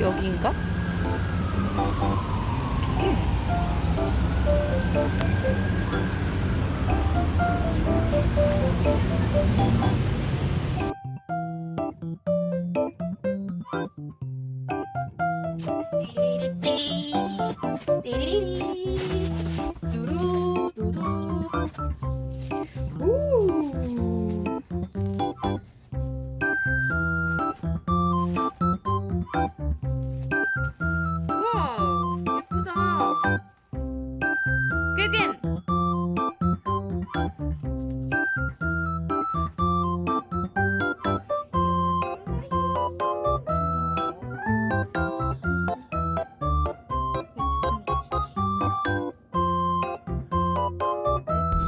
여기인가? 그치?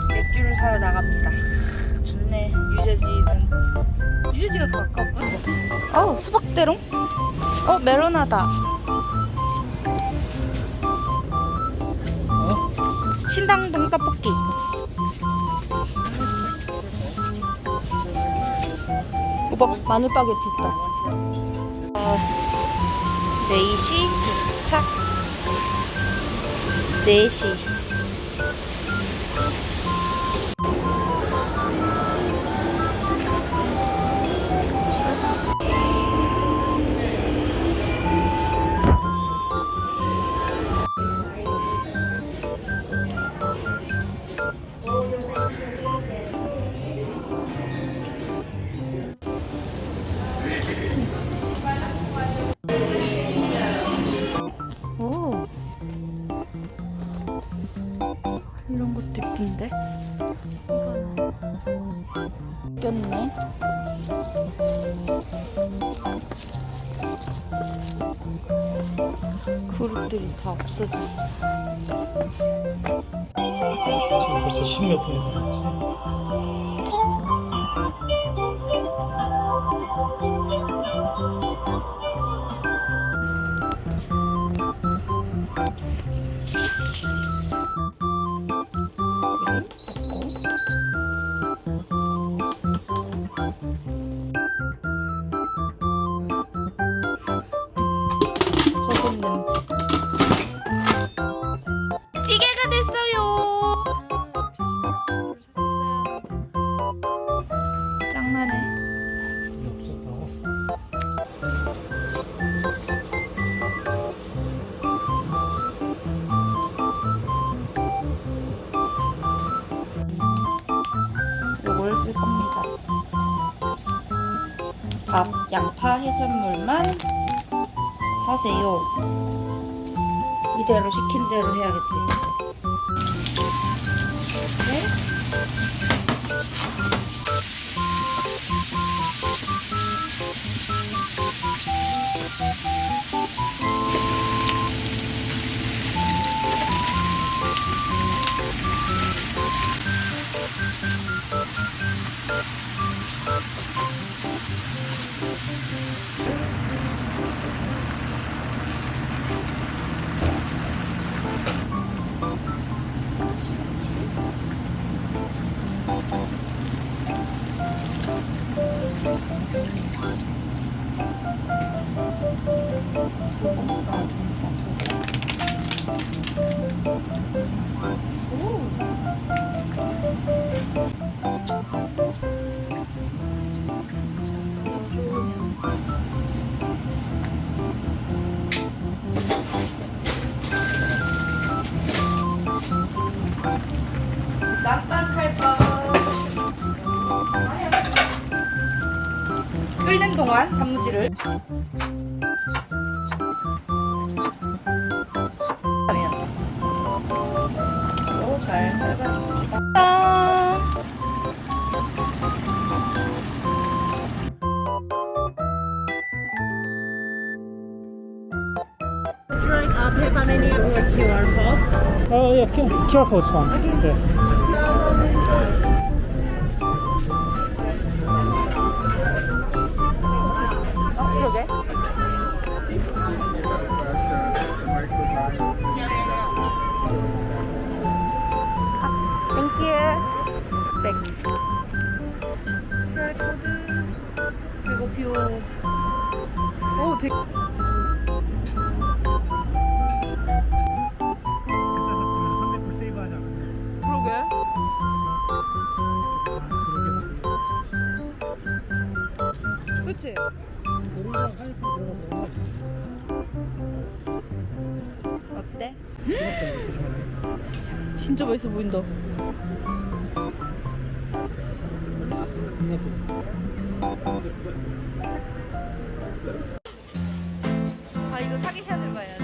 맥주를 사러 나갑니다. 좋네. 유재지는 유재지가 더 가깝군 어 수박대롱? 어 메로나다. 신당동 떡볶이. 오빠 마늘 바게트 있다 어, 4시 도착 deixe 꼈네 그릇들이 다 없어졌어 벌써 십몇 분이 지났지. 됐어요 없었다고. 요걸 쓸 겁니다. 밥, 양파, 해산물만 하세요. 이대로 시킨 대로 해야겠지. 단무지를 잘 삶아줍니다. 짠! Would you like uh, PayPal money or QR code? 어, 예, QR, QR code's fine. 네. 어, 돼. 진짜 맛있어 보인다. 아 이거 사기샷을 봐야 돼.